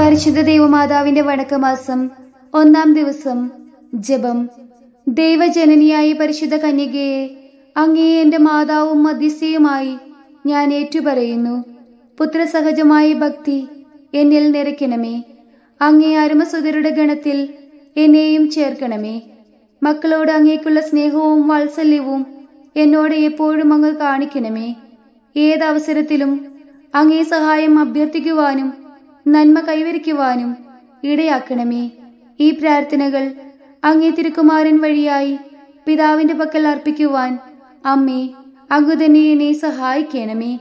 പരിശുദ്ധ ദൈവമാതാവിന്റെ വടക്കമാസം ഒന്നാം ദിവസം ജപം. ദൈവജനനിയായ പരിശുദ്ധ കന്യകയെ അങ്ങേ എന്റെ മാതാവും മധ്യസ്ഥയുമായി ഞാൻ ഏറ്റുപറയുന്നു. പുത്രസഹജമായ ഭക്തി എന്നിൽ നിറയ്ക്കണമേ. അങ്ങേ അരുമസുതരുടെ ഗണത്തിൽ എന്നെയും ചേർക്കണമേ. മക്കളോട് അങ്ങേക്കുള്ള സ്നേഹവും വാത്സല്യവും എന്നോട് എപ്പോഴും അങ്ങ് കാണിക്കണമേ. ഏതവസരത്തിലും അങ്ങേ സഹായം അഭ്യർത്ഥിക്കുവാനും നന്മ കൈവരിക്കുവാനും ഇടയാക്കണമേ. ഈ പ്രാർത്ഥനകൾ അങ്ങേ തിരുക്കുമാരൻ വഴിയായി പിതാവിന്റെ പക്കൽ അർപ്പിക്കുവാൻ അമ്മേ അങ്ങു തന്നെ എന്നെ സഹായിക്കണമേ.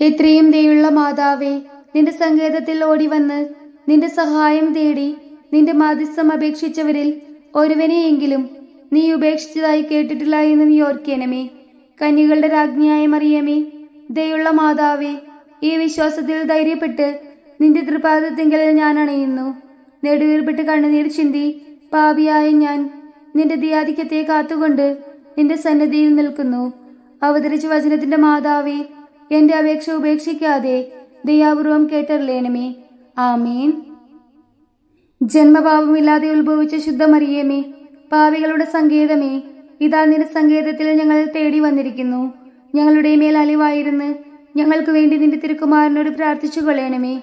എത്രയും ദയുള്ള മാതാവേ നിന്റെ സങ്കേതത്തിൽ ഓടി വന്ന് നിന്റെ സഹായം തേടി നിന്റെ മാധ്യസ്ഥം അപേക്ഷിച്ചവരിൽ ഒരുവനെയെങ്കിലും നീ ഉപേക്ഷിച്ചതായി കേട്ടിട്ടില്ല എന്ന് നീ ഓർക്കണമേ. കന്യകളുടെ രാജ്ഞിയായ മറിയമേ ദയുള്ള മാതാവേ ഈ വിശ്വാസത്തിൽ ധൈര്യപ്പെട്ട് നിന്റെ തൃപാദത്തിങ്കലിൽ ഞാൻ അണയുന്നു. നെടുവീർപ്പെട്ട് കണ്ണുനീർ ചിന്തി പാപിയായ ഞാൻ നിന്റെ ദിയാധിക്യത്തെ കാത്തുകൊണ്ട് നിന്റെ സന്നദ്ധിയിൽ നിൽക്കുന്നു. അവതരിച്ച വചനത്തിന്റെ മാതാവേ എന്റെ അപേക്ഷ ഉപേക്ഷിക്കാതെ ദയാപൂർവം കേട്ടറിലേണമേ. ആമീൻ. ജന്മഭാവമില്ലാതെ ഉത്ഭവിച്ച ശുദ്ധമറിയമേ പാവികളുടെ സങ്കേതമേ ഇതാ നിന്റെ സങ്കേതത്തിൽ ഞങ്ങൾ തേടി വന്നിരിക്കുന്നു. ഞങ്ങളുടെ മേൽ അലിവായിരുന്നു ഞങ്ങൾക്ക് വേണ്ടി നിന്റെ തിരുക്കുമാരനോട് പ്രാർത്ഥിച്ചു കൊള്ളണമേ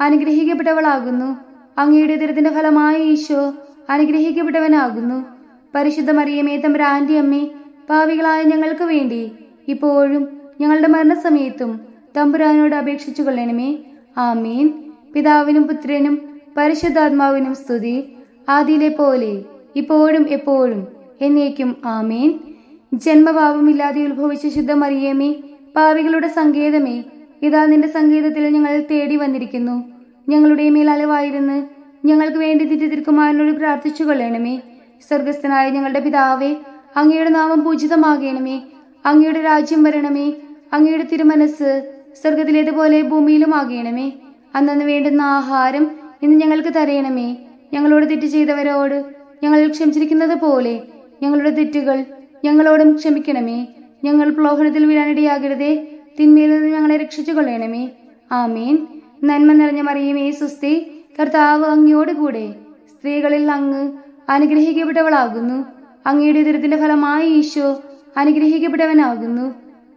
അനുഗ്രഹിക്കപ്പെട്ടവളാകുന്നു. അങ്ങയുടെ ദുരിതത്തിന്റെ ഫലമായ ഈശോ അനുഗ്രഹിക്കപ്പെട്ടവനാകുന്നു. പരിശുദ്ധ മറിയമേ തമ്പുരാന്റെ അമ്മേ പാവികളായ ഞങ്ങൾക്ക് വേണ്ടി ഇപ്പോഴും ഞങ്ങളുടെ മരണസമയത്തും തമ്പുരാനോട് അപേക്ഷിച്ചു കൊള്ളണമേ. ആമീൻ. പിതാവിനും പുത്രനും പരിശുദ്ധാത്മാവിനും സ്തുതി. ആദിയിലെ പോലെ ഇപ്പോഴും എപ്പോഴും എന്നേക്കും ആമീൻ. ജന്മഭാവമില്ലാതെ ഉത്ഭവിച്ച ശുദ്ധ മറിയമേ പാവികളുടെ സങ്കേതമേ ഇതാ നിന്റെ സംഗീതത്തിൽ ഞങ്ങൾ തേടി വന്നിരിക്കുന്നു. ഞങ്ങളുടെ മേൽ അലവായിരുന്ന് ഞങ്ങൾക്ക് വേണ്ടി തിരുതിരുക്കുമാരനോട് തിരുക്കുമാരനോട് പ്രാർത്ഥിച്ചു കൊള്ളണമേ. സ്വർഗസ്ഥനായ ഞങ്ങളുടെ പിതാവേ അങ്ങയുടെ നാമം പൂജിതമാകണമേ. അങ്ങയുടെ രാജ്യം വരണമേ. അങ്ങയുടെ തിരുമനസ് സ്വർഗത്തിലേതുപോലെ ഭൂമിയിലും ആകണമേ. അന്നു വേണ്ടുന്ന ആഹാരം ഇന്ന് ഞങ്ങൾക്ക് തരയണമേ. ഞങ്ങളോട് തെറ്റ് ചെയ്തവരോട് ഞങ്ങൾ ക്ഷമിച്ചിരിക്കുന്നത് പോലെ ഞങ്ങളുടെ തെറ്റുകൾ ഞങ്ങളോടും ക്ഷമിക്കണമേ. ഞങ്ങൾ പ്ലോഹനത്തിൽ വീഴാനിടയാകരുതേ. തിന്മയിൽ നിന്ന് ഞങ്ങളെ രക്ഷിച്ചു കൊള്ളണമേ ആമീൻ. നന്മ നിറഞ്ഞ മറിയമേ സുസ്തി കർത്താവ് അങ്ങയോടുകൂടെ സ്ത്രീകളിൽ അങ്ങ് അനുഗ്രഹിക്കപ്പെട്ടവളാകുന്നു. അങ്ങയുടെ ദുരിതത്തിന്റെ ഫലമായി ഈശോ അനുഗ്രഹിക്കപ്പെട്ടവനാകുന്നു.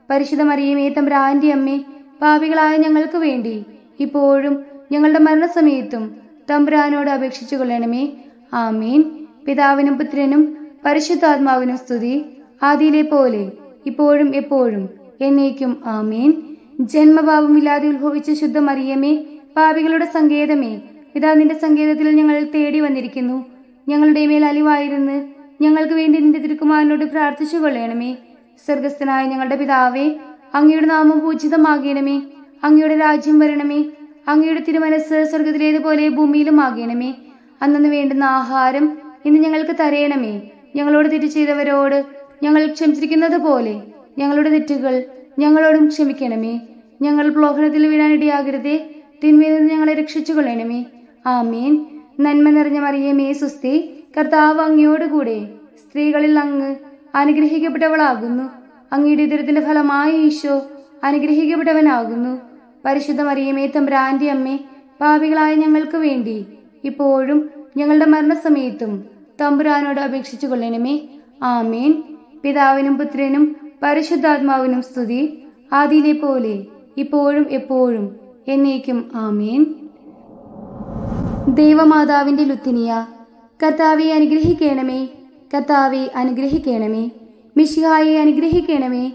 പരിശുദ്ധ മറിയമേ തമ്പ്രാന്റെ അമ്മേ പാപികളായ ഞങ്ങൾക്ക് വേണ്ടി ഇപ്പോഴും ഞങ്ങളുടെ മരണസമയത്തും തമ്പുരാനോട് അപേക്ഷിച്ചു കൊള്ളണമേ ആമീൻ. പിതാവിനും പുത്രനും പരിശുദ്ധാത്മാവിനും സ്തുതി. ആദിയിലെ പോലെ ഇപ്പോഴും എപ്പോഴും എന്നേക്കും ആമേൻ. ജന്മഭാവമില്ലാതെ ഉത്ഭവിച്ച ശുദ്ധ മറിയമേ പാപികളുടെ സങ്കേതമേ ഇതാ നിന്റെ സങ്കേതത്തിൽ ഞങ്ങൾ തേടി വന്നിരിക്കുന്നു. ഞങ്ങളുടെ മേൽ അലിവായിരുന്നു ഞങ്ങൾക്ക് വേണ്ടി നിന്റെ തിരുക്കുമാരനോട് പ്രാർത്ഥിച്ചു കൊള്ളണമേ. സ്വർഗസ്ഥനായ ഞങ്ങളുടെ പിതാവേ അങ്ങയുടെ നാമം പൂജിതമാകണമേ. അങ്ങയുടെ രാജ്യം വരണമേ. അങ്ങയുടെ തിരുമനസ് സ്വർഗത്തിലേതുപോലെ ഭൂമിയിലും ആകണമേ അന്നു വേണ്ടുന്ന ആഹാരം ഇന്ന് ഞങ്ങൾക്ക് തരയണമേ ഞങ്ങളോട് തിരിച്ചു ചെയ്തവരോട് ഞങ്ങൾ ക്ഷമിച്ചിരിക്കുന്നത് പോലെ ഞങ്ങളുടെ തെറ്റുകൾ ഞങ്ങളോടും ക്ഷമിക്കണമേ. ഞങ്ങൾ പ്ലോഹനത്തിൽ വീഴാനിടയാകരുതേ തിന്മയിൽ നിന്ന് ഞങ്ങളെ രക്ഷിച്ചു കൊള്ളണമേ ആമീൻ. നന്മ നിറഞ്ഞ മറിയമേ സുസ്തി കർത്താവ് അങ്ങയോടുകൂടെ സ്ത്രീകളിൽ അങ്ങ് അനുഗ്രഹിക്കപ്പെട്ടവളാകുന്നു. അങ്ങയുടെ ദുരിതത്തിന്റെ ഫലമായ ഈശോ അനുഗ്രഹിക്കപ്പെട്ടവനാകുന്നു. പരിശുദ്ധ മറിയമേ തമ്പ്രാന്റെ അമ്മേ പാവികളായ ഞങ്ങൾക്ക് വേണ്ടി ഇപ്പോഴും ഞങ്ങളുടെ മരണസമയത്തും തമ്പുരാനോട് അപേക്ഷിച്ചു കൊള്ളണമേ ആമേൻ. പിതാവിനും പുത്രനും പരിശുദ്ധാത്മാവിനും സ്തുതി. ആദിയിലെ പോലെ ഇപ്പോഴും എപ്പോഴും എന്നേക്കും ആമേൻ. ദൈവമാതാവിന്റെ ലുത്തിനിയ കർത്താവെ അനുഗ്രഹിക്കണമേ കർത്താവെ അനുഗ്രഹിക്കണമേ മിഷിഹായെ അനുഗ്രഹിക്കണമേ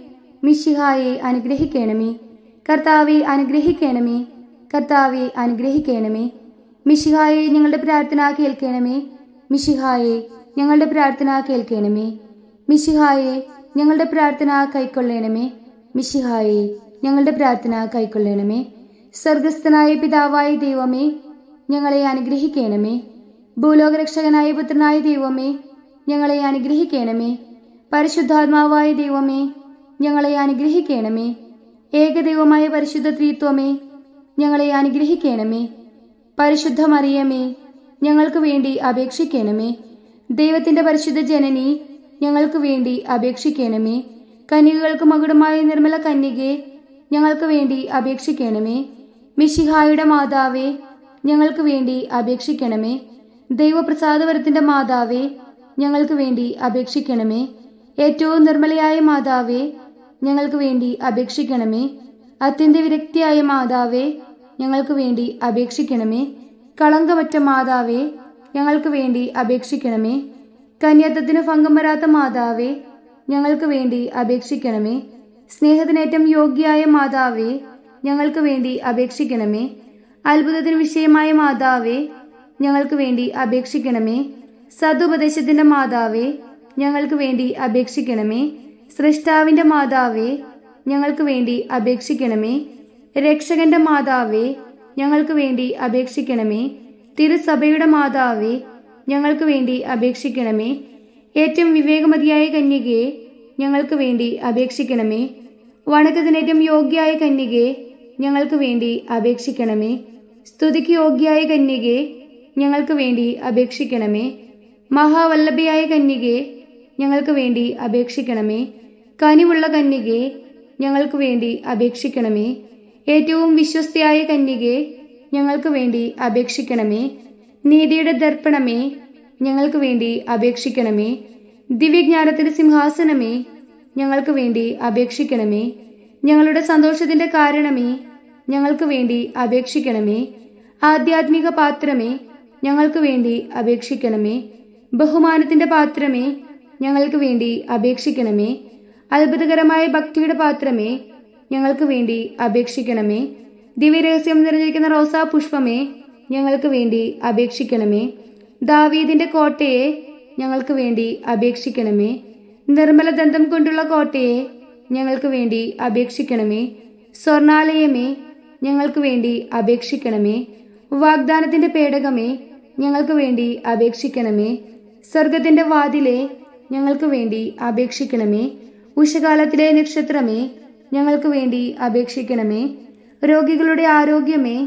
മിഷിഹായെ അനുഗ്രഹിക്കണമേ കർത്താവെ അനുഗ്രഹിക്കണമേ കർത്താവെ അനുഗ്രഹിക്കണമേ മിഷിഹായെ ഞങ്ങളുടെ പ്രാർത്ഥന കേൾക്കണമേ മിഷിഹായെ ഞങ്ങളുടെ പ്രാർത്ഥന കേൾക്കണമേ മിഷിഹായെ ഞങ്ങളുടെ പ്രാർത്ഥന കൈക്കൊള്ളണമേ. മിഷിഹായെ ഞങ്ങളുടെ പ്രാർത്ഥന കൈക്കൊള്ളണമേ. സ്വർഗസ്ഥനായ പിതാവായ ദൈവമേ ഞങ്ങളെ അനുഗ്രഹിക്കണമേ. ഭൂലോകരക്ഷകനായ പുത്രനായ ദൈവമേ ഞങ്ങളെ അനുഗ്രഹിക്കണമേ. പരിശുദ്ധാത്മാവായ ദൈവമേ ഞങ്ങളെ അനുഗ്രഹിക്കണമേ. ഏകദൈവമായ പരിശുദ്ധ ത്രീത്വമേ ഞങ്ങളെ അനുഗ്രഹിക്കണമേ. പരിശുദ്ധമറിയമേ ഞങ്ങൾക്ക് വേണ്ടി അപേക്ഷിക്കണമേ. ദൈവത്തിന്റെ പരിശുദ്ധ ജനനി ഞങ്ങൾക്ക് വേണ്ടി അപേക്ഷിക്കണമേ. കന്യകൾക്ക് മകുടമായ നിർമ്മല കന്യകെ ഞങ്ങൾക്ക് വേണ്ടി അപേക്ഷിക്കണമേ. മിഷിഹായുടെ മാതാവേ ഞങ്ങൾക്ക് വേണ്ടി അപേക്ഷിക്കണമേ. ദൈവപ്രസാദവരത്തിന്റെ മാതാവേ ഞങ്ങൾക്ക് വേണ്ടി അപേക്ഷിക്കണമേ. ഏറ്റവും നിർമ്മലയായ മാതാവേ ഞങ്ങൾക്ക് വേണ്ടി അപേക്ഷിക്കണമേ. അത്യന്ത വിരക്തിയായ മാതാവേ ഞങ്ങൾക്ക് വേണ്ടി അപേക്ഷിക്കണമേ. കളങ്കമറ്റ മാതാവേ ഞങ്ങൾക്ക് വേണ്ടി അപേക്ഷിക്കണമേ. കന്യാത്തത്തിന് ഭംഗം വരാത്ത മാതാവേ ഞങ്ങൾക്ക് വേണ്ടി അപേക്ഷിക്കണമേ. സ്നേഹത്തിനേറ്റം യോഗ്യയായ മാതാവേ ഞങ്ങൾക്ക് വേണ്ടി അപേക്ഷിക്കണമേ. അത്ഭുതത്തിന് വിഷയമായ മാതാവേ ഞങ്ങൾക്ക് വേണ്ടി അപേക്ഷിക്കണമേ. സതുപദേശത്തിന്റെ മാതാവേ ഞങ്ങൾക്ക് വേണ്ടി അപേക്ഷിക്കണമേ. സൃഷ്ടാവിന്റെ മാതാവേ ഞങ്ങൾക്ക് വേണ്ടി അപേക്ഷിക്കണമേ. രക്ഷകന്റെ മാതാവേ ഞങ്ങൾക്ക് വേണ്ടി അപേക്ഷിക്കണമേ. തിരുസഭയുടെ മാതാവേ ഞങ്ങൾക്ക് വേണ്ടി അപേക്ഷിക്കണമേ. ഏറ്റവും വിവേകമതിയായ കന്യകയെ ഞങ്ങൾക്ക് വേണ്ടി അപേക്ഷിക്കണമേ. വണക്കത്തിനേറ്റവും യോഗ്യയായ കന്യകയെ ഞങ്ങൾക്ക് വേണ്ടി അപേക്ഷിക്കണമേ. സ്തുതിക്ക് യോഗ്യയായ കന്യകയെ ഞങ്ങൾക്ക് വേണ്ടി അപേക്ഷിക്കണമേ. മഹാവല്ലഭയായ കന്യകയെ ഞങ്ങൾക്ക് വേണ്ടി അപേക്ഷിക്കണമേ. കനിവുള്ള കന്യകയെ ഞങ്ങൾക്ക് വേണ്ടി അപേക്ഷിക്കണമേ. ഏറ്റവും വിശ്വസ്തയായ കന്യകയെ ഞങ്ങൾക്ക് വേണ്ടി അപേക്ഷിക്കണമേ. നീതിയുടെ ദർപ്പണമേ ഞങ്ങൾക്ക് വേണ്ടി അപേക്ഷിക്കണമേ. ദിവ്യജ്ഞാനത്തിന്റെ സിംഹാസനമേ ഞങ്ങൾക്ക് വേണ്ടി അപേക്ഷിക്കണമേ. ഞങ്ങളുടെ സന്തോഷത്തിന്റെ കാരണമേ ഞങ്ങൾക്ക് വേണ്ടി അപേക്ഷിക്കണമേ. ആധ്യാത്മിക പാത്രമേ ഞങ്ങൾക്ക് വേണ്ടി അപേക്ഷിക്കണമേ. ബഹുമാനത്തിന്റെ പാത്രമേ ഞങ്ങൾക്ക് വേണ്ടി അപേക്ഷിക്കണമേ. അത്ഭുതകരമായ ഭക്തിയുടെ പാത്രമേ ഞങ്ങൾക്ക് വേണ്ടി അപേക്ഷിക്കണമേ. ദിവ്യരഹസ്യം നിറഞ്ഞിരിക്കുന്ന റോസാ പുഷ്പമേ ഞങ്ങൾക്ക് വേണ്ടി അപേക്ഷിക്കണമേ. ദാവീദിന്റെ കോട്ടയെ ഞങ്ങൾക്ക് വേണ്ടി അപേക്ഷിക്കണമേ. നിർമ്മല ദന്തം കൊണ്ടുള്ള കോട്ടയെ ഞങ്ങൾക്ക് വേണ്ടി അപേക്ഷിക്കണമേ. സ്വർണാലയമേ ഞങ്ങൾക്ക് വേണ്ടി അപേക്ഷിക്കണമേ. വാഗ്ദാനത്തിന്റെ പേടകമേ ഞങ്ങൾക്ക് വേണ്ടി അപേക്ഷിക്കണമേ. സ്വർഗത്തിന്റെ വാതിലെ ഞങ്ങൾക്ക് വേണ്ടി അപേക്ഷിക്കണമേ. ഉഷകാലത്തിലെ നക്ഷത്രമേ ഞങ്ങൾക്ക് വേണ്ടി അപേക്ഷിക്കണമേ. രോഗികളുടെ ആരോഗ്യമേ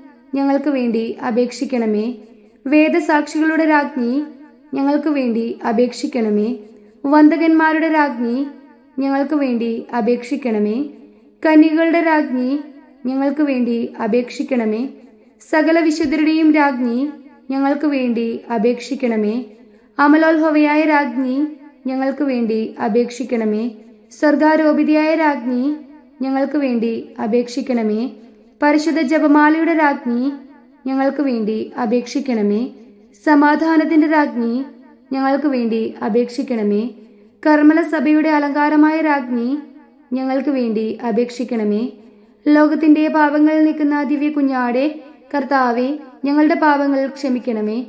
ഞങ്ങൾക്ക് വേണ്ടി അപേക്ഷിക്കണമേ. വേദസാക്ഷികളുടെ രാജ്ഞി ഞങ്ങൾക്ക് വേണ്ടി അപേക്ഷിക്കണമേ. വന്ദകന്മാരുടെ രാജ്ഞി ഞങ്ങൾക്ക് വേണ്ടി അപേക്ഷിക്കണമേ. കന്യകളുടെ രാജ്ഞി ഞങ്ങൾക്ക് വേണ്ടി അപേക്ഷിക്കണമേ. സകല വിശുദ്ധരുടെയും രാജ്ഞി ഞങ്ങൾക്ക് വേണ്ടി അപേക്ഷിക്കണമേ. അമലോത്ഭവയായ രാജ്ഞി ഞങ്ങൾക്ക് വേണ്ടി അപേക്ഷിക്കണമേ. സ്വർഗാരോപിതയായ രാജ്ഞി ഞങ്ങൾക്ക് വേണ്ടി അപേക്ഷിക്കണമേ. പരിശുദ്ധ ജപമാലയുടെ രാജ്ഞി ഞങ്ങൾക്ക് വേണ്ടി അപേക്ഷിക്കണമേ. സമാധാനത്തിന്റെ രാജ്ഞി ഞങ്ങൾക്ക് വേണ്ടി അപേക്ഷിക്കണമേ. കർമ്മല സഭയുടെ അലങ്കാരമായ രാജ്ഞി ഞങ്ങൾക്ക് വേണ്ടി അപേക്ഷിക്കണമേ. ലോകത്തിന്റെ പാപങ്ങൾ നിൽക്കുന്ന ദിവ്യ കുഞ്ഞാടെ കർത്താവെ ഞങ്ങളുടെ പാപങ്ങൾ ക്ഷമിക്കണമേ.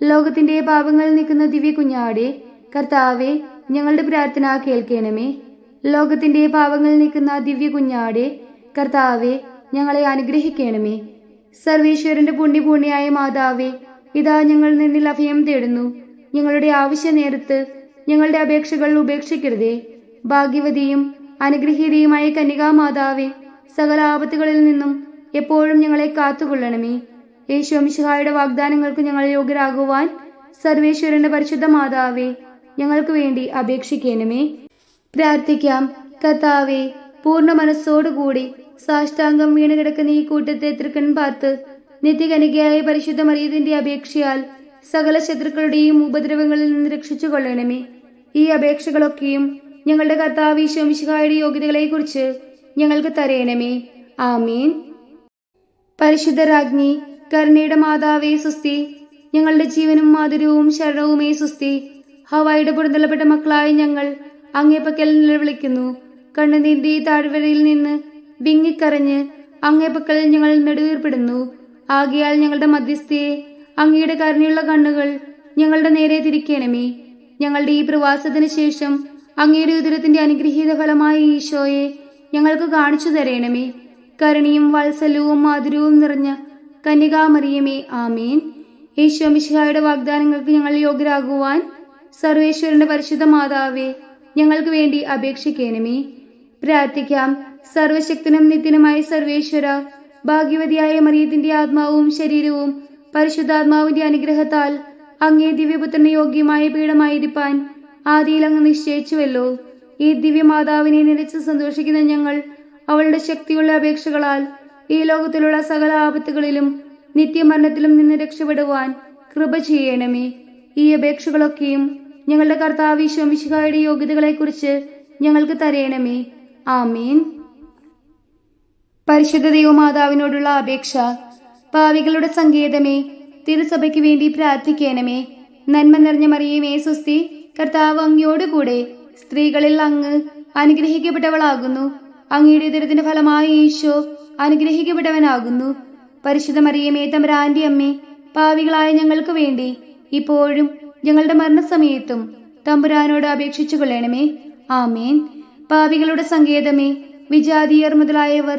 ലോകത്തിന്റെ പാപങ്ങൾ നിൽക്കുന്ന ദിവ്യ കുഞ്ഞാടെ കർത്താവെ ഞങ്ങളുടെ പ്രാർത്ഥന കേൾക്കണമേ. ലോകത്തിന്റെ പാപങ്ങൾ നിൽക്കുന്ന ദിവ്യ കുഞ്ഞാടെ കർത്താവെ ഞങ്ങളെ അനുഗ്രഹിക്കണമേ. സർവീശ്വരന്റെ പുണ്യപൂർണിയായ മാതാവേ ഇതാ ഞങ്ങൾ നിന്നിൽ അഭയം തേടുന്നു. ഞങ്ങളുടെ ആവശ്യ നേരത്ത് ഞങ്ങളുടെ അപേക്ഷകൾ ഉപേക്ഷിക്കരുതേ. ഭാഗ്യവതിയും അനുഗ്രഹീതയുമായ കന്യകാമാതാവേ സകല ആപത്തുകളിൽ നിന്നും എപ്പോഴും ഞങ്ങളെ കാത്തുകൊള്ളണമേ. യേശോമിശിഹായുടെ വാഗ്ദാനങ്ങൾക്ക് ഞങ്ങൾ യോഗ്യരാകുവാൻ സർവേശ്വരന്റെ പരിശുദ്ധ മാതാവേ ഞങ്ങൾക്ക് വേണ്ടി അപേക്ഷിക്കണമേ. പ്രാർത്ഥിക്കാം. കർത്താവേ പൂർണ മനസ്സോടുകൂടി സാഷ്ടാംഗം വീണ് കിടക്കുന്ന ഈ കൂട്ടത്തെ തൃക്കൺ പാർത്ത് നിത്യകനികയായ പരിശുദ്ധ മറിയതിന്റെ അപേക്ഷയാൽ സകല ശത്രുക്കളുടെയും ഉപദ്രവങ്ങളിൽ നിന്ന് രക്ഷിച്ചു കൊള്ളണമേ ഈ അപേക്ഷകളൊക്കെയും ഞങ്ങളുടെ കർത്താവ് ഈശോമിശിഹായുടെ യോഗ്യതകളെക്കുറിച്ച് ഞങ്ങൾക്ക് തരയണമേ ആമീൻ. പരിശുദ്ധ രാജ്ഞി കരുണയുടെ മാതാവേ സുസ്തി ഞങ്ങളുടെ ജീവനും മാധുര്യവും ശരണവുമേ സുസ്തി ഹവായുടെ പുറന്തള്ളപ്പെട്ട മക്കളായ ഞങ്ങൾ അങ്ങേപ്പക്കൽ നിലവിളിക്കുന്നു. കണ്ണുനീന്തി താഴ്വരയിൽ നിന്ന് വിങ്ങിക്കരഞ്ഞ് അങ്ങേപ്പക്കൽ ഞങ്ങൾ നെടുവീർപ്പെടുന്നു. ആകിയാൽ ഞങ്ങളുടെ മധ്യസ്ഥയെ അങ്ങയുടെ കരുണയുള്ള കണ്ണുകൾ ഞങ്ങളുടെ നേരെ തിരിക്കണമേ. ഞങ്ങളുടെ ഈ പ്രവാസത്തിന് ശേഷം അങ്ങയുടെ ഉദരത്തിന്റെ അനുഗ്രഹീത ഫലമായ ഈശോയെ ഞങ്ങൾക്ക് കാണിച്ചു തരയണമേ കരുണയും വാത്സല്യവും മാധുര്യവും നിറഞ്ഞ കന്യകാമറിയമേ ആമീൻ. ഈശോ മിശിഹായുടെ വാഗ്ദാനങ്ങൾക്ക് ഞങ്ങൾ യോഗ്യരാകുവാൻ സർവേശ്വരന്റെ പരിശുദ്ധ മാതാവേ ഞങ്ങൾക്ക് വേണ്ടി അപേക്ഷിക്കണമേ. പ്രാർത്ഥിക്കാം. സർവശക്തനും നിത്യനുമായ സർവേശ്വര ഭാഗ്യവതിയായ മറിയത്തിന്റെ ആത്മാവും ശരീരവും പരിശുദ്ധാത്മാവിന്റെ അനുഗ്രഹത്താൽ അങ്ങേ ദിവ്യപുത്രന് യോഗ്യമായ പീഠമായിരിക്കാൻ ആദിയിൽ അങ്ങ് നിശ്ചയിച്ചുവല്ലോ. ഈ ദിവ്യമാതാവിനെ നിരച്ച് സന്തോഷിക്കുന്ന ഞങ്ങൾ അവളുടെ ശക്തിയുള്ള അപേക്ഷകളാൽ ഈ ലോകത്തിലുള്ള സകല ആപത്തുകളിലും നിത്യമരണത്തിലും നിന്ന് രക്ഷപ്പെടുവാൻ കൃപ ചെയ്യണമേ. ഈ അപേക്ഷകളൊക്കെയും ഞങ്ങളുടെ കർത്താവ് ശോമിശിഹായുടെ യോഗ്യതകളെക്കുറിച്ച് ഞങ്ങൾക്ക് തരയണമേ ആമീൻ. പരിശുദ്ധ ദൈവമാതാവിനോടുള്ള അപേക്ഷ. പാവികളുടെ സങ്കേതമേ തിരുസഭയ്ക്ക് വേണ്ടി പ്രാർത്ഥിക്കണമേ. നന്മ നിറഞ്ഞ മറിയമേ സുസ്തി കർത്താവ് അങ്ങയോടുകൂടെ സ്ത്രീകളിൽ അങ്ങ് അനുഗ്രഹിക്കപ്പെട്ടവളാകുന്നു. അങ്ങയുടെ ദുരിതത്തിന്റെ ഫലമായി ഈശോ അനുഗ്രഹിക്കപ്പെട്ടവനാകുന്നു. പരിശുദ്ധ മറിയമേ തമ്പുരാന്റെ അമ്മേ പാവികളായ ഞങ്ങൾക്ക് വേണ്ടി ഇപ്പോഴും ഞങ്ങളുടെ മരണസമയത്തും തമ്പുരാനോട് അപേക്ഷിച്ചു കൊള്ളണമേ ആമേൻ. പാവികളുടെ സങ്കേതമേ വിജാതീയർ മുതലായവർ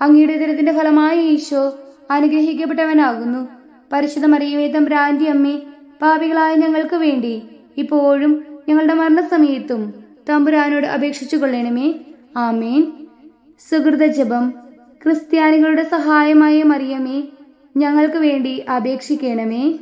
അങ്ങയുടെ ദരത്തിന്റെ ഫലമായി ഈശോ അനുഗ്രഹിക്കപ്പെട്ടവനാകുന്നു. പരിശുദ്ധ മറിയമേ തമ്പ്രാന്റെ അമ്മേ പാപികളായ ഞങ്ങൾക്ക് വേണ്ടി ഇപ്പോഴും ഞങ്ങളുടെ മരണസമയത്തും തമ്പുരാനോട് അപേക്ഷിച്ചു കൊള്ളണമേ. ആമേൻ. സുഹൃത ജപം. ക്രിസ്ത്യാനികളുടെ സഹായമായ മറിയമേ ഞങ്ങൾക്ക് വേണ്ടി അപേക്ഷിക്കണമേ.